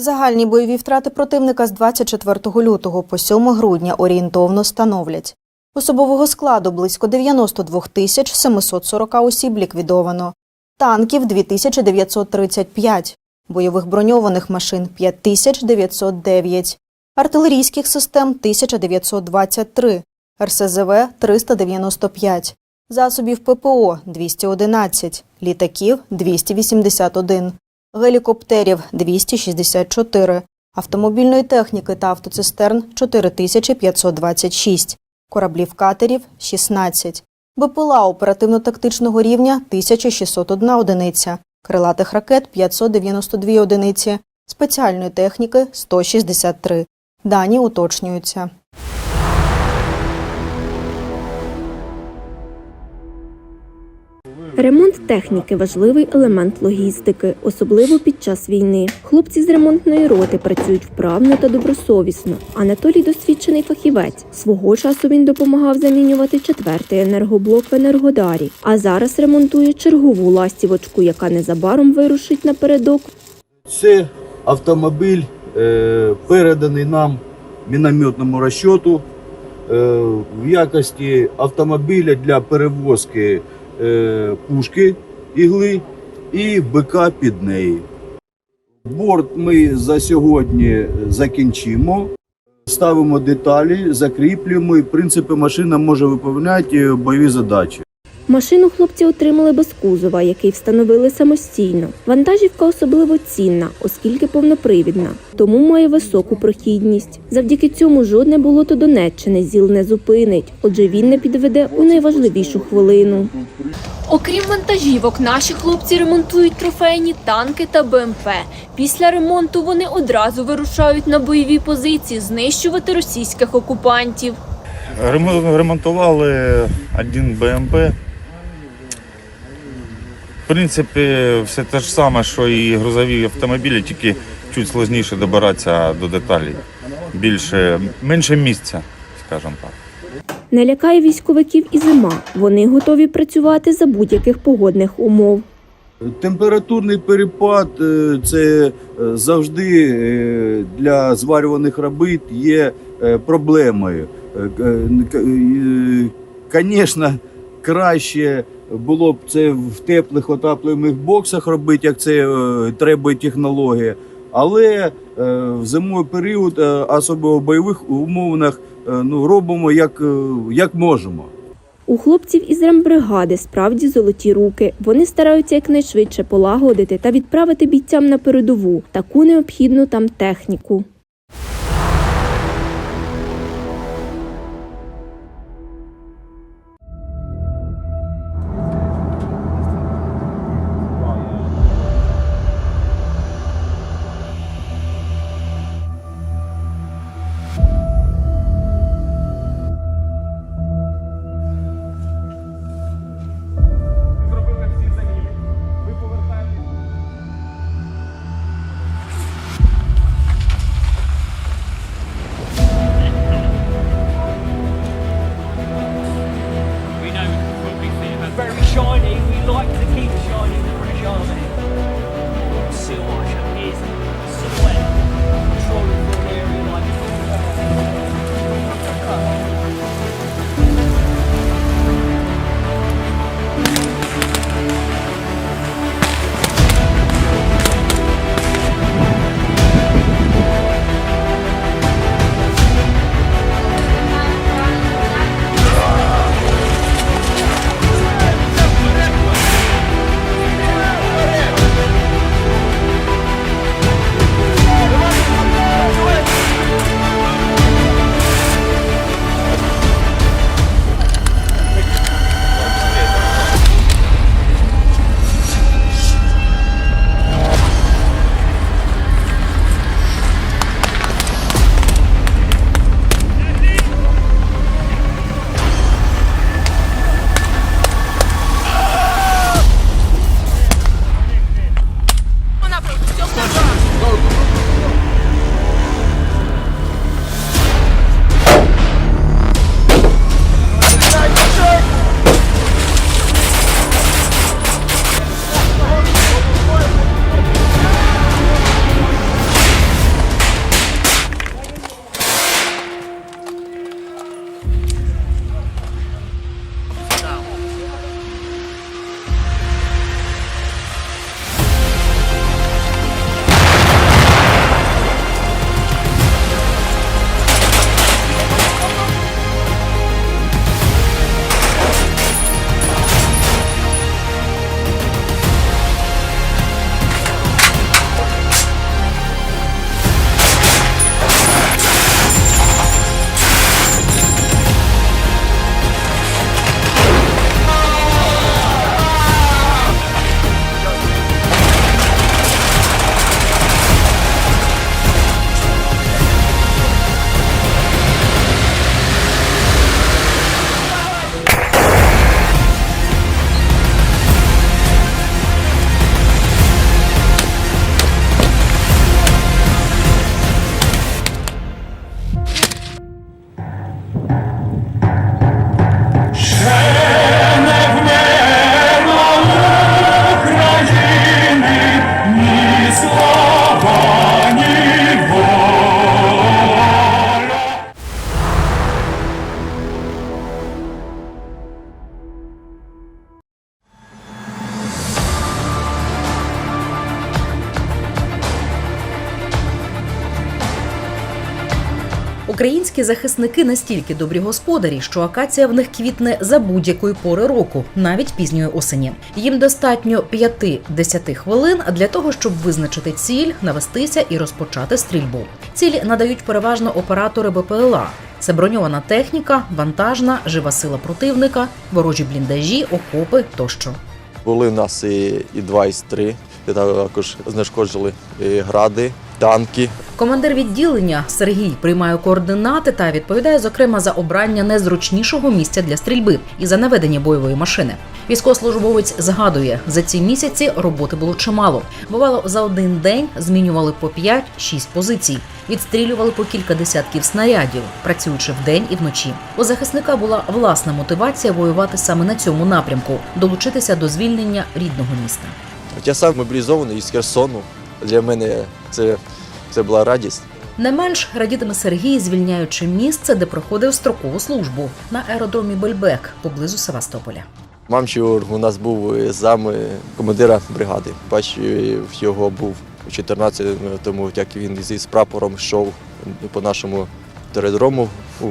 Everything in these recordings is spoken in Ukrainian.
Загальні бойові втрати противника з 24 лютого по 7 грудня орієнтовно становлять. Особового складу близько 92 тисяч 740 осіб ліквідовано, танків 2935, бойових броньованих машин 5909, артилерійських систем 1923, РСЗВ 395, засобів ППО 211, літаків 281, гелікоптерів 264, автомобільної техніки та автоцистерн 4526, кораблів катерів 16, БПЛА оперативно-тактичного рівня 1601 одиниця, крилатих ракет 592 одиниці, спеціальної техніки 163. Дані уточнюються. Ремонт техніки важливий елемент логістики, особливо під час війни. Хлопці з ремонтної роти працюють вправно та добросовісно. Анатолій досвідчений фахівець. Свого часу він допомагав замінювати четвертий енергоблок в Енергодарі, а зараз ремонтує чергову ластівочку, яка незабаром вирушить напередок Це автомобіль е, переданий нам мінометному розчоту е, в якості автомобіля для перевозки е, пушки ігли і бика під неї. Борт ми за сьогодні закінчимо. Ставимо деталі, закріплюємо і в принципі машина може виповняти бойові задачі. Машину хлопці отримали без кузова, який встановили самостійно. Вантажівка особливо цінна, оскільки повнопривідна, тому має високу прохідність. Завдяки цьому жодне болото Донеччини ЗІЛ не зупинить, отже він не підведе у найважливішу хвилину. Окрім вантажівок, наші хлопці ремонтують трофейні танки та БМП. Після ремонту вони одразу вирушають на бойові позиції знищувати російських окупантів. Ремо- Ремонтували один БМП. В принципі, все те ж саме, що і грузові автомобілі, тільки чуть складніше добиратися до деталей. Більше, менше місця, скажімо так. Не лякає військовиків і зима. Вони готові працювати за будь-яких погодних умов. Температурний перепад е, це е, завжди е, для зварюваних робіт є проблемою. Звісно, краще було б це в теплих отаплюємих боксах робити, як це е, требує технологія. Але е, в зимовий період, е, особливо в бойових умовах, ну, робимо як, як можемо. У хлопців із рембригади справді золоті руки. Вони стараються якнайшвидше полагодити та відправити бійцям на передову таку необхідну там техніку. Українські захисники настільки добрі господарі, що акація в них квітне за будь-якої пори року, навіть пізньої осені. Їм достатньо 5-10 хвилин для того, щоб визначити ціль, навестися і розпочати стрільбу. Ціль надають переважно оператори БПЛА. Це броньована техніка, вантажна, жива сила противника, ворожі бліндажі, окопи тощо. Були в нас і, і два, і три. І також знешкоджили і гради, танки. Командир відділення Сергій приймає координати та відповідає зокрема за обрання незручнішого місця для стрільби і за наведення бойової машини. Військовослужбовець згадує, за ці місяці роботи було чимало. Бувало, за один день змінювали по 5-6 позицій, відстрілювали по кілька десятків снарядів, працюючи вдень і вночі. У захисника була власна мотивація воювати саме на цьому напрямку, долучитися до звільнення рідного міста. От Я сам мобілізований із Херсону. Для мене це, це була радість. Не менш радітиме Сергій, звільняючи місце, де проходив строкову службу на аеродромі Бельбек поблизу Севастополя. Мамчур у нас був е, зам е, командира бригади. Бачу, е, його був у 14 тому, як він зі з прапором йшов по нашому аеродрому у,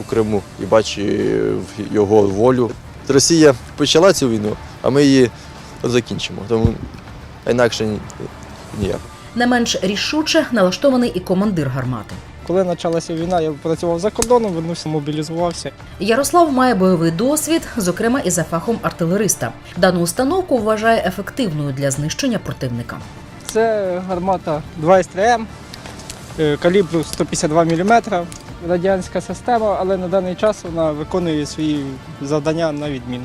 у Криму і бачу е, його волю. Росія почала цю війну, а ми її закінчимо. Тому інакше ні- ніяк. Не менш рішуче налаштований і командир гармати. Коли почалася війна, я працював за кордоном, вернувся, мобілізувався. Ярослав має бойовий досвід, зокрема і за фахом артилериста. Дану установку вважає ефективною для знищення противника. Це гармата 2 СТМ, е, калібру 152 мм. Радянська система, але на даний час вона виконує свої завдання на відміну.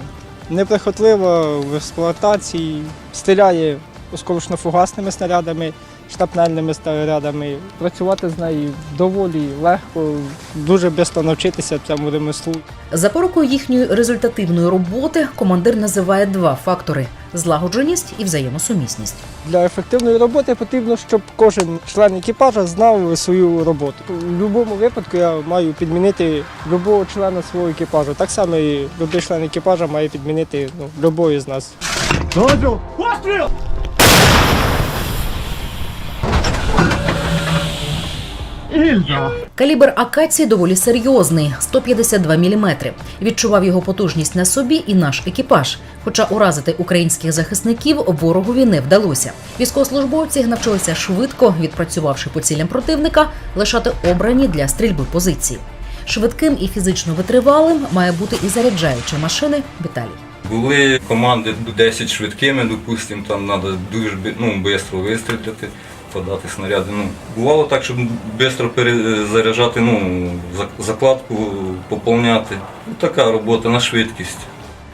Неприхотлива в експлуатації, стріляє осколочно-фугасними снарядами, штапнельними снарядами. Працювати з нею доволі легко, дуже швидко навчитися цьому ремеслу. Запорукою їхньої результативної роботи командир називає два фактори: злагодженість і взаємосумісність. Для ефективної роботи потрібно, щоб кожен член екіпажа знав свою роботу. У будь-якому випадку я маю підмінити будь-якого члена свого екіпажу. Так само і будь-який член екіпажа має підмінити ну, будь-якого з нас. Калібр акації доволі серйозний 152 мм. Відчував його потужність на собі і наш екіпаж. Хоча уразити українських захисників ворогові не вдалося. Військовослужбовці навчилися швидко, відпрацювавши по цілям противника, лишати обрані для стрільби позиції. Швидким і фізично витривалим має бути і заряджаюча машини Віталій. Були команди 10 швидкими, допустимо, там треба дуже ну, швидко вистріляти, подати снаряди. Ну, бувало так, щоб швидко перезаряджати, ну, закладку, поповняти. Ну, така робота на швидкість.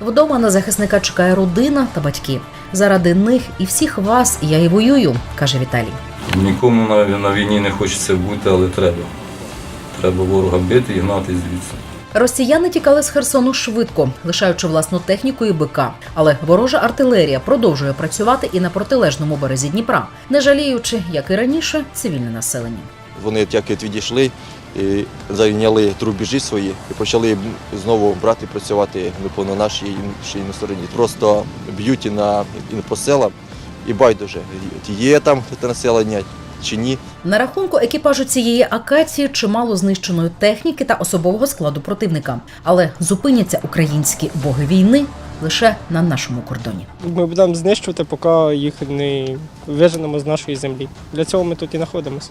Вдома на захисника чекає родина та батьки. Заради них і всіх вас я і воюю, каже Віталій. Нікому на, війні не хочеться бути, але треба. Треба ворога бити і гнати звідси. Росіяни тікали з Херсону швидко, лишаючи власну техніку і БК. Але ворожа артилерія продовжує працювати і на протилежному березі Дніпра, не жаліючи, як і раніше, цивільне населення. Вони як відійшли, і зайняли трубіжі свої і почали знову брати працювати ну, на нашій іншій стороні. Просто б'ють і на і по селам, і байдуже, є там це населення чи ні. На рахунку екіпажу цієї акації чимало знищеної техніки та особового складу противника. Але зупиняться українські боги війни лише на нашому кордоні. Ми будемо знищувати, поки їх не виженемо з нашої землі. Для цього ми тут і знаходимося.